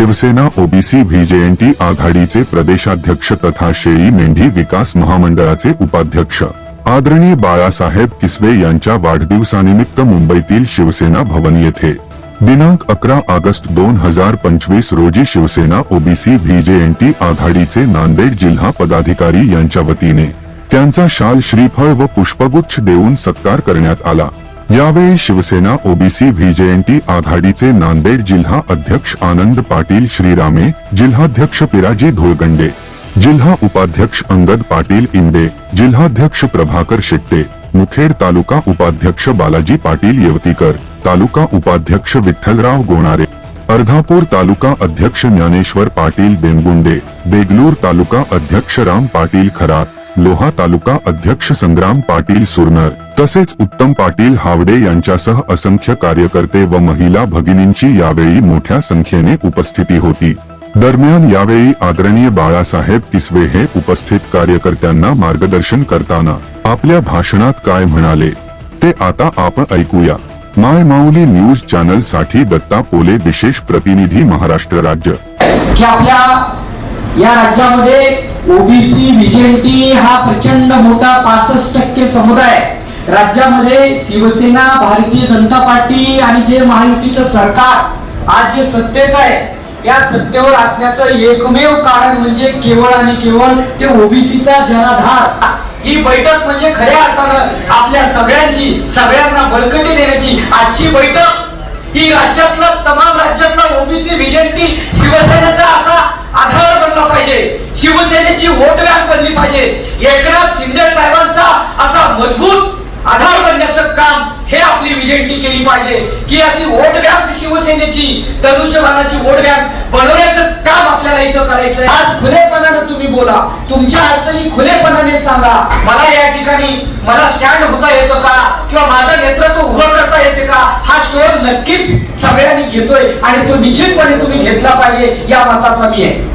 Shiv Sena OBC VJNT आघाडीचे प्रदेशाध्यक्ष तथा शेळी मेंढी विकास महामंडळाचे उपाध्यक्ष. आदरणीय बाळासाहेब किसवे यांच्या वाढदिवसानिमित्त मुंबईतील शिवसेना भवन येथे. दिनांक अकरा ऑगस्ट दोन हजार पंचवीस रोजी शिवसेना ओबीसी व्हीजेएनटी आघाडीचे नांदेड जिल्हा पदाधिकारी यांच्या वतीने त्यांचा शाल श्रीफळ व पुष्पगुच्छ देऊन सत्कार करण्यात आला. यावेळी शिवसेना ओबीसी व्हीजेएनटी आघाडीचे नांदेड जिल्हा अध्यक्ष आनंद पाटील श्रीरामे जिल्हाध्यक्ष पिराजी धुळगंडे जिल्हा उपाध्यक्ष अंगद पाटील इंदे जिल्हाध्यक्ष प्रभाकर शेट्टे मुखेड तालुका उपाध्यक्ष बालाजी पाटील येवतीकर तालुका उपाध्यक्ष विठ्ठलराव गोणारे अर्धापूर तालुका अध्यक्ष ज्ञानेश्वर पाटील बेंगुंडे देगलूर तालुका अध्यक्ष राम पाटील खरात लोहा तालुका अध्यक्ष संग्राम पाटील सुरनर तसेच उत्तम पाटील हावडे यांच्यासह असंख्य कार्यकर्ते व महिला भगिनींची यावेळी मोठ्या संख्येने उपस्थिती होती. दरम्यान यावेळी आदरणीय बाळासाहेब किसवे हे उपस्थित कार्यकर्त्यांना मार्गदर्शन करताना आपल्या भाषणात काय म्हणाले ते आता आपण ऐकूया. माय माऊली न्यूज चॅनलसाठी दत्ता पोले विशेष प्रतिनिधी महाराष्ट्र राज्य. की आपल्या या राज्यामध्ये ओबीसी विजेंटी हा प्रचंड मोठा पासष्ट टक्के समुदाय राज्यामध्ये शिवसेना भारतीय जनता पार्टी आणि जे महायुतीचं सरकार आज जे सत्तेत आहे या सत्तेवर असण्याचं एकमेव कारण म्हणजे केवळ आणि केवळ ते ओबीसीचा जनाधार. ही बैठक म्हणजे खऱ्या अर्थानं आपल्या सगळ्यांची सगळ्यांना बळकटी देण्याची आजची बैठक. ही राज्यातला तमाम राज्यातला ओबीसी व्हिजनटी शिवसेनेचा असा आधार बनला पाहिजे शिवसेनेची वोट बँक बनली पाहिजे एकनाथ शिंदे साहेबांचा असा मजबूत आधार बनण्याचं काम हे आपली विजयंती केली पाहिजे. की अशी वोट बँक शिवसेनेची धनुष्यबाणाची वोट बँक बनवण्याचं काम आपल्याला इथं करायचंय. आज खुलेपणाने तुम्ही बोला. तुमच्या अडचणी खुलेपणाने सांगा. मला या ठिकाणी मला स्टँड होता येतं का? किंवा माझं नेतृत्व उभं करता येते का? हा शोध नक्कीच सगळ्यांनी घेतोय आणि तो निश्चितपणे तुम्ही घेतला पाहिजे या मताचा मी आहे.